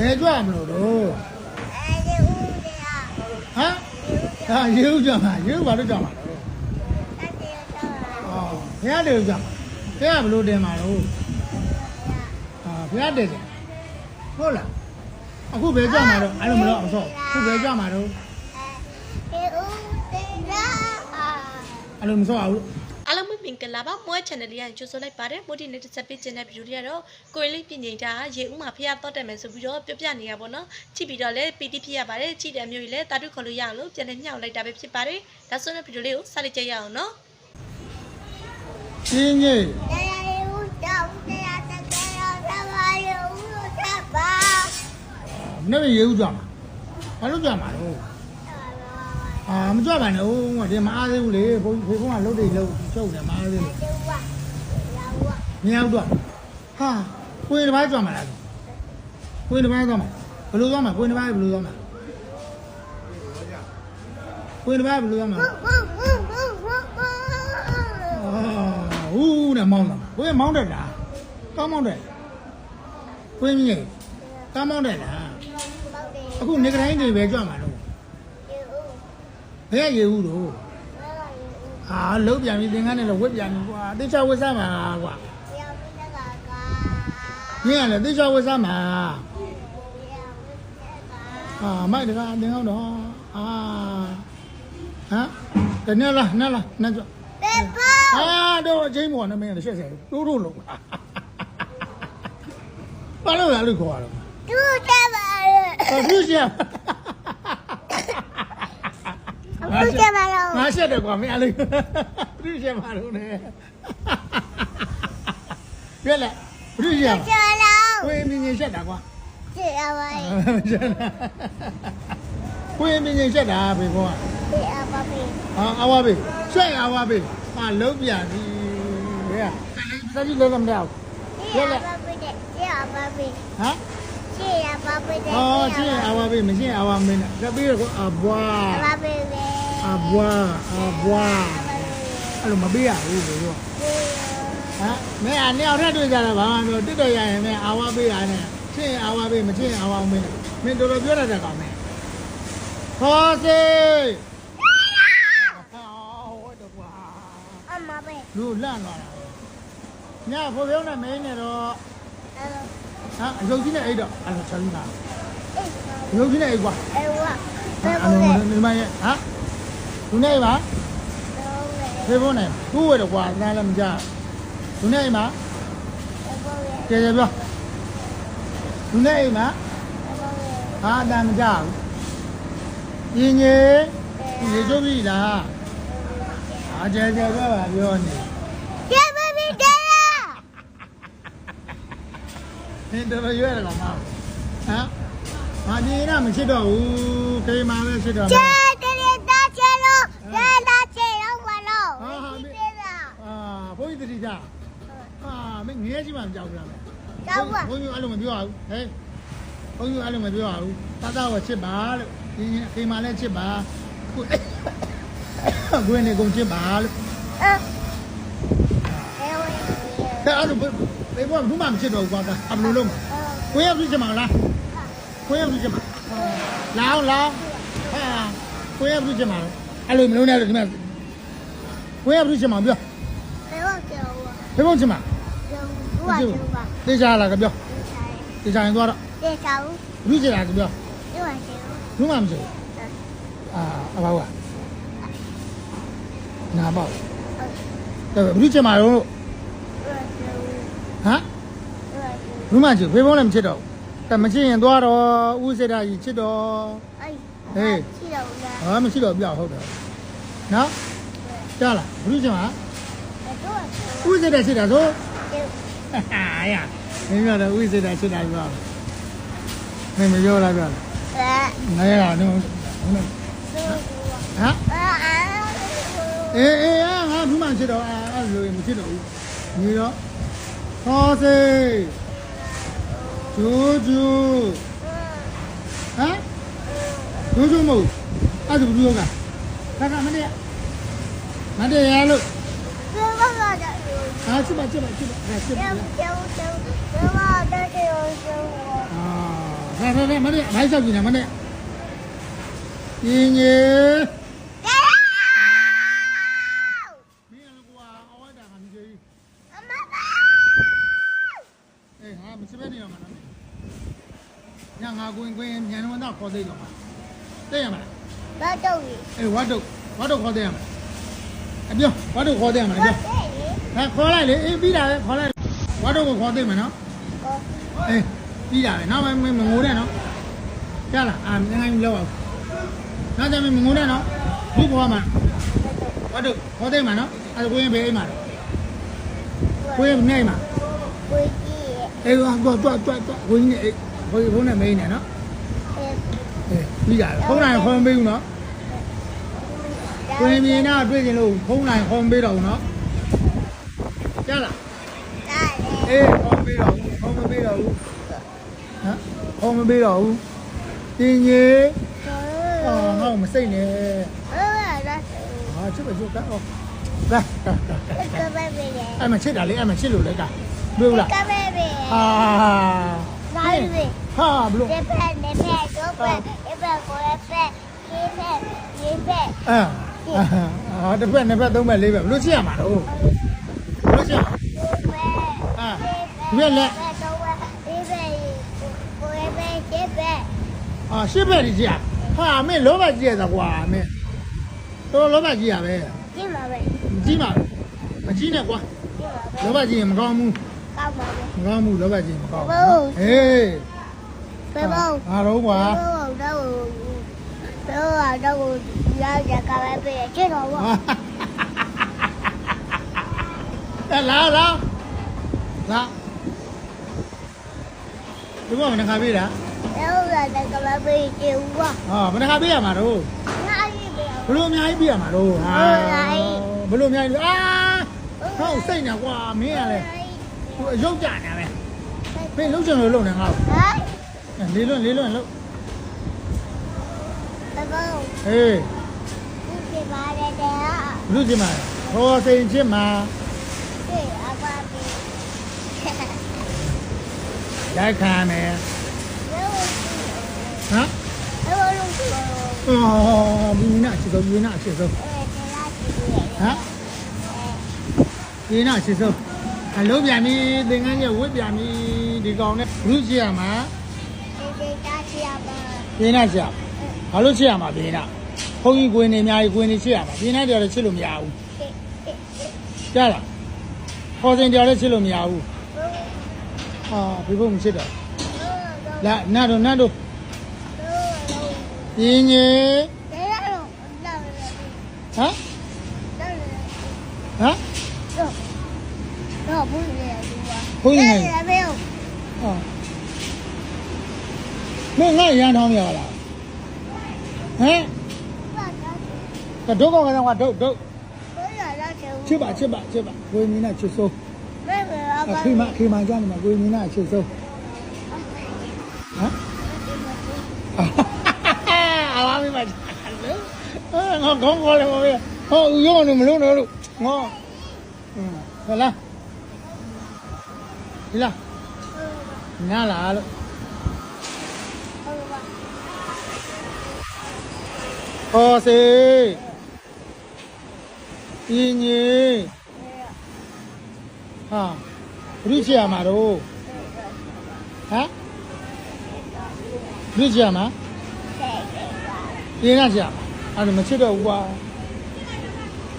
ဘယ်ကြွမလို့တော့အဲဒီဦးတွေကဟမ်ဟာရေဦးကြမှာရေဦးဘာလို့ကြမှာလဲတက်တယ်တော့အော်ဘုရားတေကြမှာဘုရားဘလို့တင်မှာလို့ဟာဘုရားတေတယ်ဟုတ်လားအခုဘယ်ကြမှာတော့အဲ့လိုမလို့အောင်ဆော့အခုဘယ်ကြမှာတော့အဲဒီဦးတွေကအဲ့လိုမဆော့အောင် အားလုံးပဲမင်္ဂလာပါမွေး channel လေးကကြိုဆိုလိုက်ပါတယ်မိုဒီနဲ့တစ်ဆက်ပေးခြင်းတဲ့ video တွေကတော့ကိုရင်လေးပြင်နေတာရေဦးမှာဖျားတော့တယ်မယ်ဆိုပြီးတော့ပြပြနေရပါတော့ကြည့်ပြီးတော့လည်းပီတိဖြစ်ရပါတယ်ကြည့်တဲ့မျိုးကြီးလည်းတာတုခေါ်လို့ရအောင်လို့ပြန်လည်းညှောက်လိုက်တာပဲဖြစ်ပါတယ်ဒါဆိုတဲ့ video လေးကိုစလိုက်ကြရအောင်နော်ရှင်းကြီးတရားဦးတောင်းတရားတကယ်တော့သမားရဦးလို့သဘာနေ့ရေဦးကြမှာဘာလို့ကြမှာတော့ အာမကြပါနဲ့ဦးငါဒီမအားသေးဘူးလေဘုန်းဖေဖုန်းကလှုပ်တယ်လှုပ်ချုပ်တယ်မအားသေးဘူးဒီဝါလာဝါမရောက်တော့ဟာကိုရင်တစ်ပါးကြမှာလားကိုရင်တစ်ပါးသွားမှာဘယ်လိုသွားမှာကိုရင်တစ်ပါးဘယ်လိုသွားမှာကိုရင်တစ်ပါးဘယ်လိုသွားမှာဝဝဝဝဝဝအာဟူးနဲ့မောင်းတာကိုရင်မောင်းတယ်လားကောင်းမောင်းတယ်ကိုရင်ကြီးကောင်းမောင်းတယ်လားပေါက်တယ်အခုနေကတိုင်းတွေပဲကြမှာလို့ဒီဦး ဘယ်ရေဦးတော့ဝါလာရဦးအာလုံးပြန်ပြီးသင်္ကန်းနဲ့လည်းဝက်ပြန်ပြီကွာတိချဝက်စားမှာကွာပြောင်းတကကညင်းရတယ်တိချဝက်စားမှာပြောင်းတကအာမိုက်တကားတင်အောင်တော့အာဟမ်တနေ့လားနဲ့လားနဲ့ကြပေပါအာတော့အချင်းပေါ်နဲ့မင်းလည်းရှက်ရှက်တိုးတိုးလုံးဘာလို့လဲလို့ခေါ်ရတော့သူတက်ပါလေအခုရှက် အခုတက်ပါတော့ငါရှက်တယ်ကွာမင်းအဲ့လိုသူရှက်ပါလို့နဲ့ပြက်လက်သူရှက်ကျော်လောင်းကိုယ်မြင်မြင်ရှက်တာကွာကြည့်ရပါလေကိုယ်မြင်မြင်ရှက်တာဘေကောကကြည့်ရပါပြီအာအဝါဘေရှက်အဝါဘေဟာလုံးပြန်ပြီဘယ်ကစကြည့်လည်းမတော့ကြည့်ရပါပြီကြည့်ရပါပြီဟမ်ကြည့်ရပါပြီအော်ရှင်းအဝါဘေမရှင်းအဝါမင်းကပြီးတော့အဘွားပါပြီပဲ အဘွားအဘွားအဲ့လိုမပေးရဘူးဘေကောဟမ်မင်းအနေအောင်ထက်တွေ့ကြတာဘာမှမပြောတစ်တော်ရရင်မင်းအဝါဘေရတယ်ရှင်းအဝါဘေမရှင်းအဝါမင်းမင်းတော်တော်ပြောတတ်တယ်ကောင်မင်းခေါ်စေဟောဟုတ်တော့ကွာအမပဲလူလန့်သွားတာညဖိုးပြုံးနဲ့မင်းနဲ့တော့အဲ့လိုဟာအယုတ်ကြီးနဲ့အိတ်တော့အဲ့လိုချမ်းသာအေးအယုတ်ကြီးနဲ့အိတ်ကွာအဲ့ဝါအဲ့ဘယ်လိုလဲလိုဒီမရဲ့ဟာ လူနဲ့အိတ်ပါဘယ်လိုလဲဖေးဖို့နဲ့သူ့ဝဲတော့ကွာနားလည်းမကြလူနဲ့အိတ်ပါဘယ်လိုလဲကျေကျေပြောလူနဲ့အိတ်ပါဘယ်လိုလဲဟာအတန်မကြဘူးညင်ကြီးရေကျုပ်ပြီလားအာကျေကျေပြောပါပြောနေကြည့်ပါပြီတဲ့လားနင်တော်တော်ရွဲ့တယ်ကောင်မဟမ်ငါဒီနာမချစ်တော့ဘူးခေမာပဲချစ်တော့ကျမှာတဲ့တာချေလို့လာလာချေတော့ဘာလို့ ဟာဟာ ဒီလား အာဘုန်းကြီးတတိကြအာ မင်းငရဲကြီးမှမကြောက်ဘူးလားမကြောက်ပါဘုန်းကြီးအဲ့လိုမပြောရဘူးဟဲ့ဘုန်းကြီးအဲ့လိုမပြောရဘူးတသားဝချစ်ပါလို့ဒီခေမာလည်းချစ်ပါကိုကိုနေကုန်ချစ်ပါလို့အဲ့ဘယ်လိုလဲဒါအဲ့လိုဘေဘောဘူးမှမချစ်တော့ဘူးကွာအမလို့လုံးကိုရပြီချင်မလားကိုရပြီချင်မလောင်းလောင်းဟာကိုရပြီချင်မလားအဲ့လိုမလုံးနဲ့လို့ဒီမှာကိုရပြီချင်မပြောဘယ်လိုကြောက်ဝါဖေဖုန်းချင်မ ကျော်ဝါကျော်ဝါတေချာလာကပြောတေချာရင်သွားတော့တဲ့ချောင်းဘူးချင်တာကပြောဒီဝါချေဘူးမှမချင်အာအဘောကနာပေါ့ဒါဘူးချင်မတော့ဟမ်ဘူးမှချင်ဖေဖုန်းလည်းမချစ်တော့แต่မချစ်ရင်သွားတော့ဦးစေတာကြီးချစ်တော့အဲ့ချီတော့လားဟာမရှိတော့ပြောက်ဟုတ်တယ်နော်ကြားလားဘူးချင်မဘယ်တော့ဦးစေတာချစ်တာဆို ကျဲဟာရမင်းပြောတယ်ဦးစေတာချစ်တာပြောမင်းမပြောလားပြောလားအဲငါရတာနော်ဟမ်ဆိုအာအာအေးအေးငါဘူးမှချစ်တော့အဲ့လိုမချစ်တော့ဘူးညီတော့ဟောစေဂျူဂျူဟမ်ဂျူဂျူမဟုတ်အဲ့ဒါဘူးရောက ခါခါမနေ့မနေ့ရလို့ ဘယ်မှာလဲ ဟာချစ်ပါချစ်ပါချစ်ပါအဲ့ချစ်ပါ ကျောင်းကျောင်းကျောင်းဘယ်မှာလဲကျောင်းကျောင်း အာဟဲ့ 来来来，慢点，来小姑娘，慢点。爷爷。没有了，我我带他们去。哎，俺们这边的嘛，让俺滚滚，年龄大考这个嘛，这样嘛。ဘာတော့ကြီး 哎，我都我都考这样嘛。哎，不，我都考这样嘛， ဟဲ့ခေါ်လိုက်လေအေးပြီးတာပဲခေါ်လိုက်ဝါတော့ကိုခေါ်သိမယ်နော်အေးပြီးတာပဲနောက်မှမငိုနဲ့နော်ကြားလားအာငိုင်းငိုင်းလောက်အောင်နောက်ကြမ်းမငိုနဲ့နော်ဘူးပေါ်မှာဝါတော့ခေါ်သိမယ်နော်အဲ့ဒါကိုရင်ဘေးအိမ်မှာကိုရင်နေမှာကိုကြီးအေးကတော့တော့တော့ကိုရင်နေကိုရင်ဖုန်းနဲ့မင်းနဲ့နော်အေးပြီးတာဖုန်းနိုင်ဖုန်းပေးဦးနော်ကိုရင်မြင်တော့တွေ့ကျင်လို့ဖုန်းနိုင်ဖုန်းပေးတော့ဦးနော် ကြားလားဒါလေအေးခေါ်မပေးတော့ဘူးခေါ်မပေးတော့ဘူးဟမ်ခေါ်မပေးတော့ဘူးတင်ကြီးကိုအော်ငါ့ကိုမစိတ်နဲ့ဘာလဲလားဟာချစ်ပါချစ်ကအော်လာကဘဘေးလေအဲ့မချစ်တာလေအဲ့မချစ်လို့လေကတွေ့ဘူးလားကဘဘေးဟာလာပြီဟာဘလို့ဒီဖက်ဒီဖက်တော့ဖက်ဒီဖက်ကိုလည်းဖက်ဒီဖက်ဒီဖက်အာအာတစ်ဖက်နှစ်ဖက်သုံးဖက်လေးဖက်ဘလို့ချစ်ရမှာတော့ ဘလို့ချစ်ရမှာဒီဖက်အာဒီဖက်လက်ဖက်တော့ဒီဖက်ကိုလည်းဖက်ဒီဖက်အာရှစ်ဖက်ကြီးချစ်ရဟာမင်းလောဘကြီးရတာကွာမင်းတော်လောဘကြီးရပဲဒီမှာပဲမကြီးပါမကြီးနဲ့ကွာဒီမှာပဲလောဘကြီး ရင်မကောင်းဘူးကောက်ပါပဲမကောင်းဘူးလောဘကြီးရင်မကောင်းဟုတ်ဘူးဟေးဘယ်ဘောဟာတော့ကွာတော့တော့တော့တော့ရရကပဲပဲချစ်တော့ဘောအဲလာလာလာဒီဘောမနခါပေးတာတော့ရတဲ့ကပဲပဲချစ်ဘောဟာမနခါပေးရမှာတော့ငါကြီးပဲဘလို့အများကြီးပေးရမှာတော့ဟာဟုတ်လားဘလို့အများကြီးအာဟောက်စိတ်နေကွာမင်းကလည်းဟိုအယုတ်ကြနေပဲမင်းလုံးချင်လို့လုံးနေငါ့ဟမ်ကိုလေးလွန်းလေးလွန်းလုံးဘယ်ဘောဟေးဒီပါရတဲ့ဟာဘလို့ချင်မှာဟောစိတ်ချင်မှာ ဒီအပါပြီလိုက်ခံမယ်လောဟမ်လောလုံးကိုအော်ဘီနာချစ်ဆုံးဘီနာချစ်ဆုံးအဲလာကြည့်ရဟမ်ဘီနာချစ်ဆုံးအလုံးပြန်ပြီသင်္ကန်းကျဝစ်ပြန်ပြီဒီကောင်နဲ့ဘလို့ချစ်ရမှာဒီဒီတာချရပါဘီနာချစ်ရဘာလို့ချစ်ရမှာဘီနာဘုန်းကြီးကိုင်းနေအများကြီးကိုင်းနေချစ်ရမှာဘီနာတယောက်လည်းချစ်လို့မရဘူးကြားလား ခေါ်စင်တယောက်လည်းချစ်လို့မရဘူးဟာဘီဘုံမချစ်တော့လာနတ်တို့နတ်တို့ပြင်းကြီးတယ်ရောတော့ဟမ်ဟမ်တော့ဘူးလေဒီပါဘုန်းကြီးနေတယ်ဘေးဟာမင်းငါရန်ထောင်းရလားဟမ်ပါတော့ကဒုက္ခကတော့ကဒုတ်ဒုတ်ဘယ်ရလာ ချေချစ်ပါချစ်ပါချစ်ပါကိုင်းနေချစ်ဆုံးဘယ်ဘယ်အအပါခိမခိမကြမ်းမှာကိုင်းနေချစ်ဆုံးဟမ်အာဝါမီမအာငါကောင်းကောင်းလေးမပဲဟောဦးရောနေမလို့တော့လို့ငေါဟဲ့လားဒီလားနားလားလို့ဟောစေ ပြင်းကြီးဟာဘုရုချရမှာတော့ဟမ်ဘုရုချရမှာပြင်းရချရမှာအဲ့ဒါမချစ်တော့ဘူးကွာ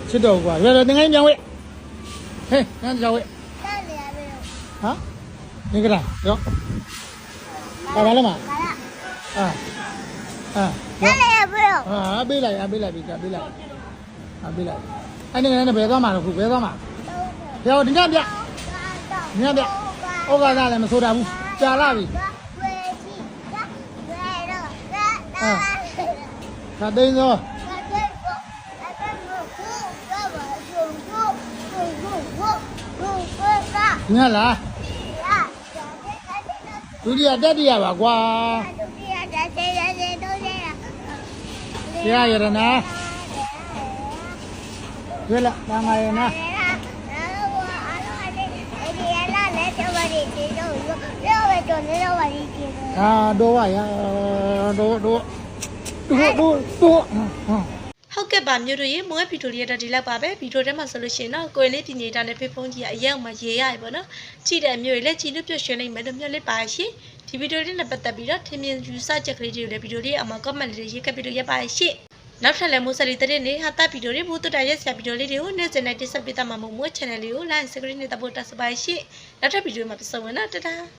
ချစ်တော့ဘူးကွာရရတင်ငိုင်းပြန်ဝဲဟေးငါကြောက်ဝဲတယ်လေဘေးဟာနေကြလားရောဘာလဲမအာအာရောတယ်လေဘေးအာပေးလိုက်အပေးလိုက်ပြီကပေးလိုက်အပေးလိုက် အဲ့ဒီကနေဘယ်သွားမှာလဲခုဘယ်သွားမှာဘယ်ဟောဒီညပြညပြဩဃာသလည်းမဆိုတာဘူးကြာလာပြီသာသိန်းသောညလားဒုတိယတတိယပါကွာဆရာ ရတနာရွေးလာတန်ဃာရနာကျော်နေတော့ပါလိမ့်တယ်အာတော့ပါရတော့တော့တော့တော့တော့ဟမ်ဟုတ်ကဲ့ပါမျိုးတို့ရေမွေးဗီဒီယိုလေးတော့ဒီလောက်ပါပဲဗီဒီယိုထဲမှာဆိုလို့ရှိရင်တော့ကိုယ်လေးပြင်နေတာနဲ့ဖေဖုန်းကြီးကအရောက်မှရေးရတယ်ပေါ့နော်ကြည့်တဲ့မျိုးတွေလည်းကြည်နုပြရွှင်နိုင်မယ်လို့မျှော်လင့်ပါရှင်ဒီဗီဒီယိုလေးနဲ့ပတ်သက်ပြီးတော့ထင်မြင်ယူဆချက်ကလေးတွေကိုလည်းဗီဒီယိုလေးအမှာ comment လေးရေးခဲ့ပြီးတော့ရပါရှင် နောက်ထပ်လည်းမိုးစလီတဲ့နေ့ဟာတာဗီဒီယိုတွေဘူးတူတာရက်ဆရာဗီဒီယိုလေးတွေကိုနေ့စဉ်နဲ့တင်ဆက်ပေးတတ်မှာမို့မို့ channel လေးကို like subscribe နဲ့တပ်ဖို့တက်စပါရှင်နောက်ထပ်ဗီဒီယိုမှာပြန်ဆုံမယ်နော်တတား